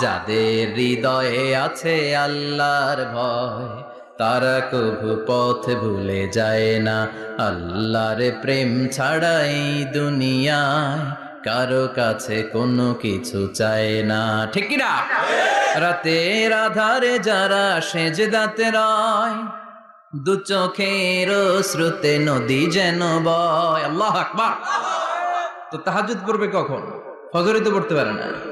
যাদের হৃদয়ে আছে আল্লাহর ভয়, তারা কভু পথ ভুলে যায় না। আল্লাহর প্রেম ছাড়াই দুনিয়ায় কারও কাছে কোনো কিছু চায় না। ঠিক না রাতের আধারে যারা সেজদাতে রয়, দু চোখের শ্রুতে নদী যেন বয়। আল্লাহ আকবার। তো তাহাজুদ পড়বে কখন? ফজরে তো পড়তে পারে না।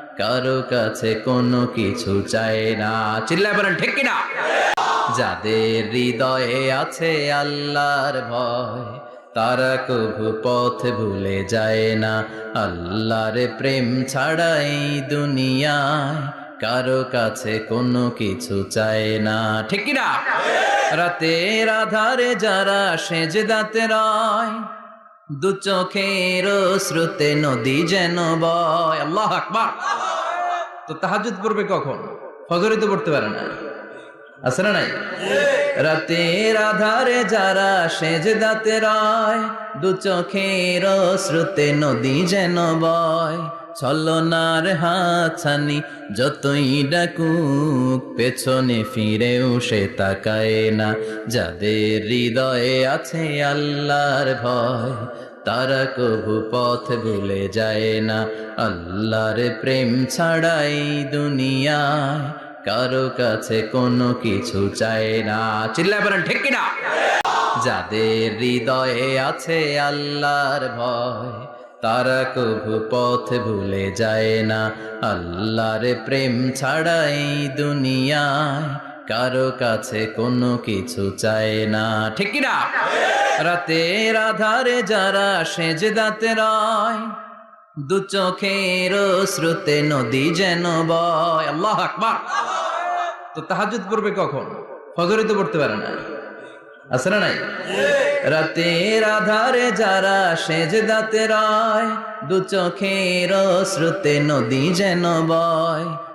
কারও কাছে কোনো কিছু চায় না। চিল্লা বলেন, ঠিক কিনা? যাদের হৃদয়ে আছে আল্লাহর ভয়, তারা কভু পথ ভুলে যায় না। আল্লাহর প্রেম ছাড়াই দুনিয়ায় কারও কাছে কোনো কিছু চায় না। ঠিক কিনা? রাতের আধারে যারা সেজদাতে রয়, দু চোখের শ্রুতে নদী যেন বয়। আল্লাহ আকবার। তো তাহাজুদ পড়বে কখন? ফজরে তো পড়তে পারে না। আছে না নাই? রাতের আধারে যারা সেজদাতে রয়, দু চোখের শ্রুতে নদী যেন বয়, ছলনার হাছানি যতই ডাকুক, পেছনে ফিরেও সে তাকায় না। যাদের হৃদয়ে আছে আল্লাহর ভয় তারা কভু পথ ভুলে যায় না। আল্লাহর প্রেম ছাড়াই দুনিয়ায় কারও কাছে কোনো কিছু চায় না। চিল্লায় বলেন, ঠিক কিনা? যাদের হৃদয়ে আছে আল্লাহর ভয়, তারা কভু পথ ভুলে যায় না। আল্লাহর প্রেম ছাড়াই দুনিয়ায় কারও কাছে কোনো কিছু চায় না। ঠিক কিনা? রাতের আধারে যারা সেজদাতে রয়, দু চোখের শ্রুতে নদী যেন বয়। আল্লাহ আকবার। তো তাহাজুদ পড়বে কখন? ফজরে তো পড়তে পারে না। আছে না নাই? রাতের আধারে যারা সেজদাতে রয়, দু চোখের শ্রুতে নদী যেন বয়।